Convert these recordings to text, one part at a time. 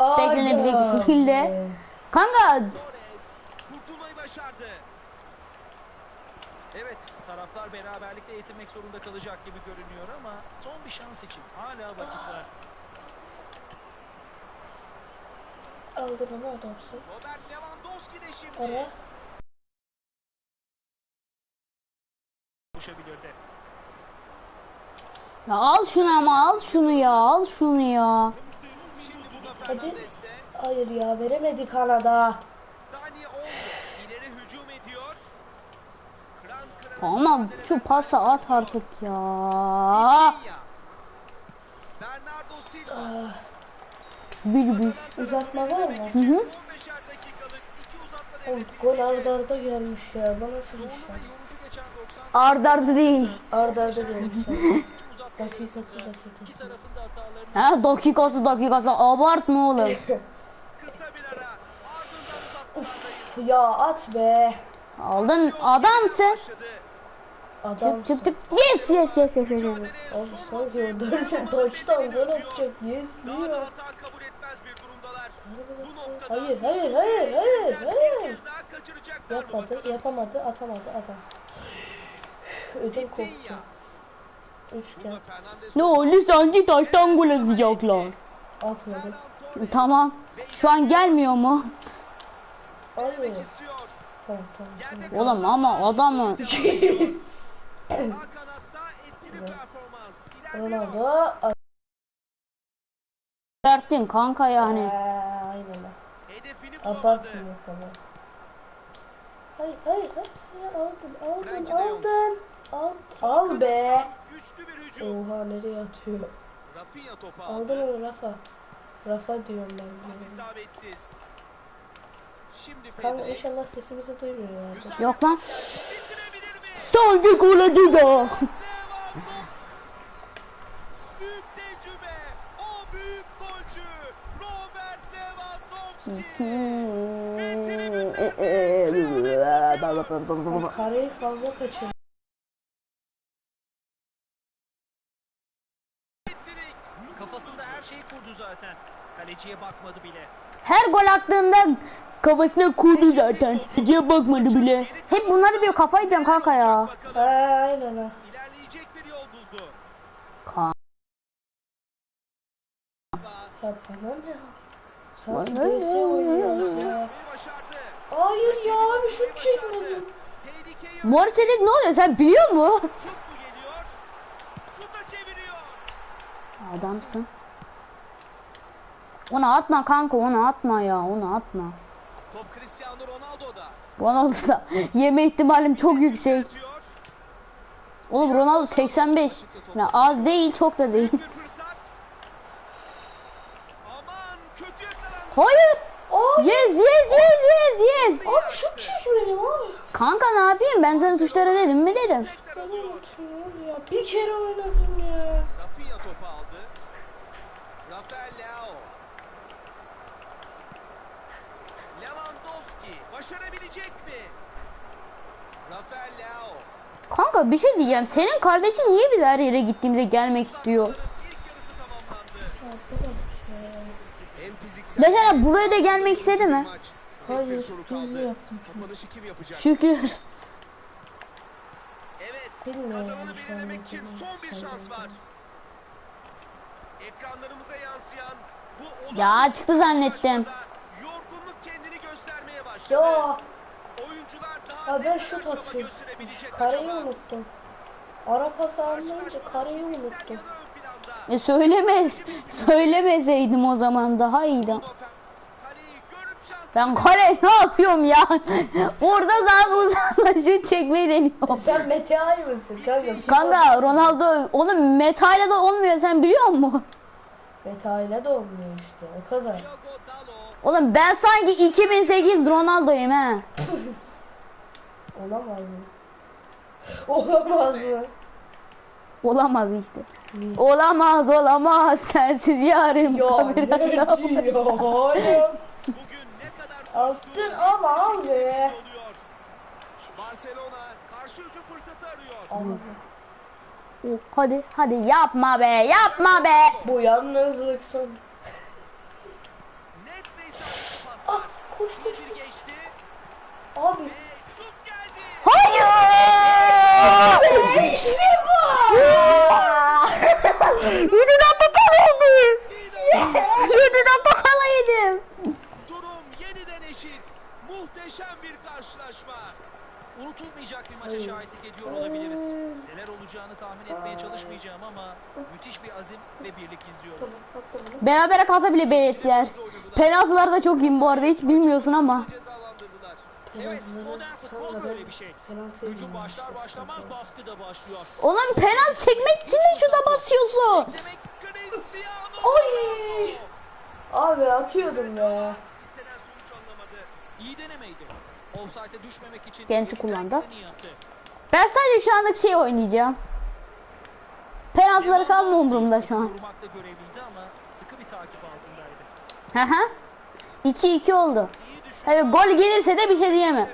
beklenebilecek bir şekilde. Kanka kurtulmayı başardı. Evet, taraflar beraberlikle yetinmek zorunda kalacak gibi görünüyor ama son bir şans için hala vakit var. Aldın onu adamsın. Robert Lewandowski de şimdi koşabilirdi. ya al şunu ama al şunu ya al şunu ya. Hadi. Hayır ya veremedik Kanada. Dani Olmo ileri hücum ediyor. Kıran kırana Ama mücadele şu pası at artık ya. Silva. Bir bir. Uzatma var mı? Hı hı. 15'er dakikalık iki uzatma Oğlum devresi gol arda arda gelmiş ya. Bu nasıl bir şey? yorucu geçen 90 Arda arda değil. Arda arda gelmiş. Dakikası dakikası. Ha dakikası dakikası abartma oğlum. uzatmalardayız. Ya at be. Aldın adamsın. Adamsın. Çıp çıp çıp. Yes yes yes yes yes. son sen taştan bedelini gol atacak. Yes diyor. hata kabul etmez bir durumdalar. Bu noktada Hayır, hayır, hayır, hayır, hayır. Yapmadı, yapamadı, atamadı, adamsın. Ödüm koptu. Üçgen. Ne oldu sanki taştan gol atacaklar. Atmadı. Tamam. Şu an gelmiyor mu? İstiyor. Tamam tamam. Oğlum ama adamı. Sağ kanatta etkili performans. İlerliyor. Ronaldo. Vertin kanka yani. Eee, aynen. Abartmıyor falan. Hayır hayır hayır aldın aldın Frenkie de Jong. aldın. Al, al be. kanattan Güçlü bir hücum. Oha nereye atıyor? Rafinha topu Aldın aldı. onu Rafa. Rafa diyorum ben. Pas isabetsiz. Şimdi Kanka Pedri. inşallah sesimizi duymuyor yani. Güzel Yok bir lan. mi? Sanki gol. Lewandowski. Büyük tecrübe. O büyük golcü. Robert Lewandowski. Kareyi fazla kaçırdı. Kurdu zaten. Kaleciye bakmadı bile. Her gol attığında kafasına kurdu zaten. Diye bakmadı bile. Hep bunları diyor kafayı yiyeceğim kanka ya. Bakalım. aynen. İlerleyecek bir yol buldu. Ka- ya? Başardı. Hayır ya bir şut çekmedim. Dedik ne oluyor sen biliyor musun? Şut mu. Adamsın. Onu atma kanka onu atma ya onu atma. Top Cristiano Ronaldo'da. Ronaldo'da yeme ihtimalim çok yüksek. Oğlum Ronaldo 85. Yani az değil çok da değil. Hayır. Yes yes yes yes yes. abi şut çekmedim abi. Kanka ne yapayım ben sana tuşlara dedim mi dedim. Ya. Bir kere oynadım ya. Rafinha topu aldı. Rafael Leao. Lewandowski başarabilecek mi? Rafael Leao. Kanka bir şey diyeceğim. Senin kardeşin niye biz her yere gittiğimizde gelmek istiyor? İlk yarısı tamamlandı. Arkadaş ya. En fiziksel Mesela buraya da gelmek istedi mi? Hayır, hızlı yaptım. Kapanışı kim yapacak? Şükür. Evet, Bilmiyorum kazananı belirlemek için son bir Sen şans var. Ekranlarımıza yansıyan bu Ya, çıktı zannettim. Ya. Oyuncular daha Ya ben şut gösterebilecek Kareyi acaba? unuttum. Ara pas almayınca kareyi unuttum. E söylemez. Söylemeseydim o zaman daha iyiydi. Ben kale ne yapıyorum ya? Orada zaten uzakla şut çekmeyi deniyorum. Sen Meteay mısın kanka? Kanka Ronaldo onun metayla da olmuyor sen biliyor musun? Metayla da olmuyor işte o kadar. Oğlum ben sanki 2008 Ronaldo'yum he. Olamaz mı? Olamaz mı? Olamaz işte. Olamaz olamaz sensiz yarim. Ya Kamerada. kadar Attın ama abi. Barcelona karşı hücum fırsatı arıyor. Yok hadi hadi yapma be yapma be. Bu yalnızlık son. Ah koş koş. Geçti. Abi. Hayır. işte bu. Yediden bakal oldu. Yediden bakala yedim. Durum yeniden eşit. Muhteşem bir karşılaşma. Unutulmayacak bir maça şahitlik ediyor olabiliriz. Neler olacağını tahmin etmeye çalışmayacağım ama müthiş bir azim ve birlik izliyoruz. Berabere kalsa bile belirttiler. Penaltılar da çok iyi bu arada hiç bilmiyorsun ama. Evet, modern futbol böyle bir şey. Hücum başlar başlamaz baskı da başlıyor. Oğlum penaltı çekmek için de şurada basıyorsun. Oy! Abi atıyordum ya. İyi denemeydi. Offside'e düşmemek için Kendisi kullandı. Ben sadece şu anlık şey oynayacağım. Penaltıları kalma umurumda şu an. Korumakla görevliydi ama sıkı bir takip altındaydı. Hı hı. 2-2 oldu. Tabii gol gelirse de bir şey diyemem.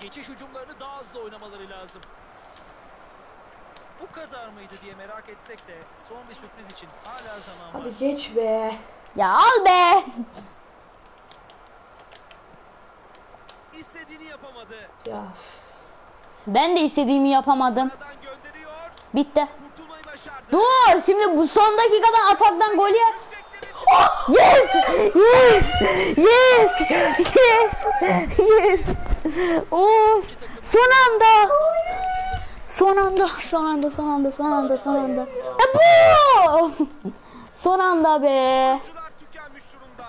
Geçiş hücumlarını daha hızlı oynamaları lazım. Bu kadar mıydı diye merak etsek de son bir sürpriz için hala zaman var. Hadi geç be. Ya al be. İstediğini yapamadı. Ya. Ben de istediğimi yapamadım. Bitti. Kurtulmayı başardı. Dur şimdi bu son dakikada ataktan gol ya. Yükseklere Yes! Yes! Yes! Yes! Yes! Of! Son anda! Son anda, son anda, son anda, son anda, son anda. E bu! Son anda be. çıktılar tükenmiş durumda.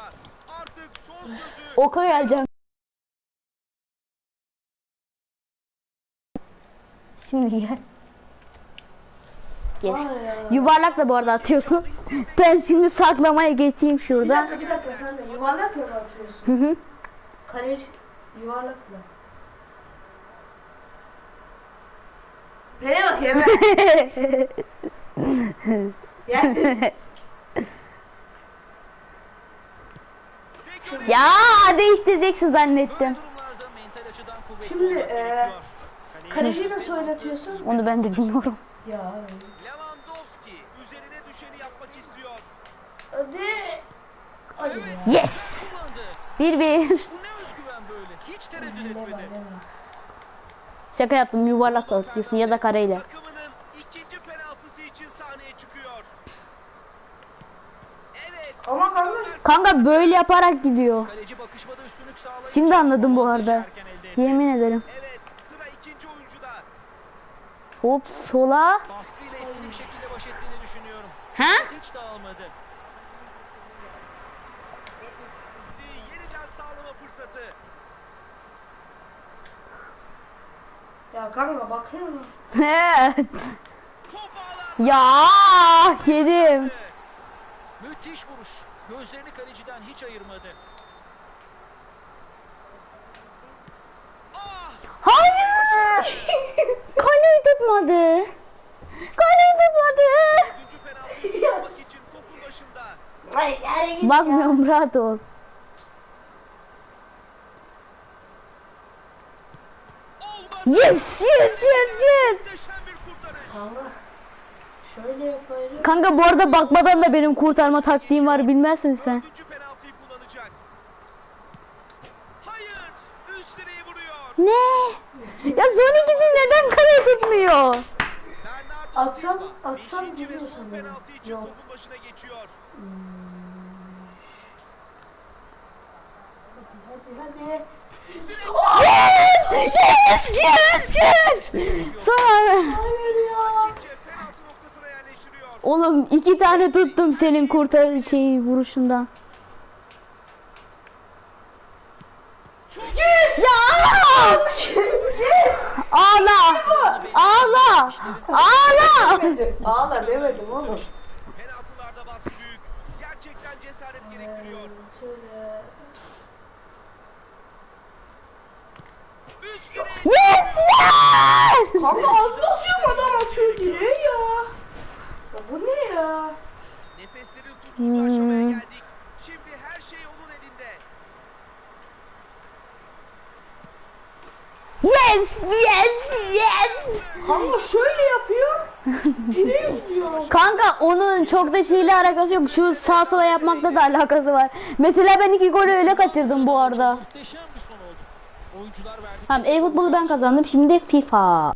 Artık son sözü Oka geleceğim. Şimdi gel. Geç. Yuvarlakla bu arada atıyorsun. Ben şimdi saklamaya geçeyim Bir şurada. dakika bir dakika sen de yuvarlakla mı atıyorsun? Hı hı. Kale yuvarlakla. Nereye bak Emre? Gel. ve görev ya değiştireceksin zannettim. Şimdi, e. Kaleci Kaleciyi nasıl oynatıyorsun? Onu ben de bilmiyorum. Ya. Lewandowski üzerine düşeni yapmak istiyor. Hadi. Hadi Evet. Yes! Kullandı. 1-1. Bu ne özgüven böyle? Hiç tereddüt etmedi. Şaka yaptım yuvarlakla atıyorsun ya da kareyle. Takımının ikinci penaltısı için sahneye çıkıyor. Evet. Ama kanka Kanka böyle yaparak gidiyor. Kaleci bakışmada üstünlük sağlayınca Şimdi anladım bu arada. erken elde etti. Yemin ederim. Evet. Hop sola. Baskıyla etkili bir şekilde baş ettiğini düşünüyorum. Ha? Hiç dağılmadı. Yeniden sağlama fırsatı. ya kanka bakıyor musun? Ya yedim. Müthiş vuruş. Gözlerini kaleciden hiç ayırmadı. Ah! Hayır. Kaleyi tutmadı. Kaleyi tutmadı. Dördüncü penaltıyı yapmak için topun başında. Ay yere git Bakmıyorum rahat ol. Yes yes yes yes. Kanka. Şöyle yapayım. Kanka bu arada bakmadan da benim kurtarma taktiğim var bilmezsin sen. Ne? Ya son ikisi neden kaleyi tutmuyor? Atsam- atsam için Yok. Hadi. Yes yes yes. Sonra. Oğlum iki tane tuttum senin kurtar şey vuruşundan. Çok Ya ağla! Ağla! Ağla! Ağla demedim oğlum. penaltılarda baskı büyük. Gerçekten cesaret gerektiriyor. Yes yes! Kanka az basıyorum adam atıyor direğe ya. Ya bu ne ya? nefeslerin tutulduğu aşamaya geldik. Şimdi her şey onun elinde. Yes yes yes! Kanka şöyle yapıyor. Kanka onun çok da şeyle alakası yok. Şu sağ sola yapmakla da alakası var. Mesela ben iki golü öyle kaçırdım bu arada. Muhteşem bir. Tamam e-futbolu ben kazandım. Şimdi FIFA.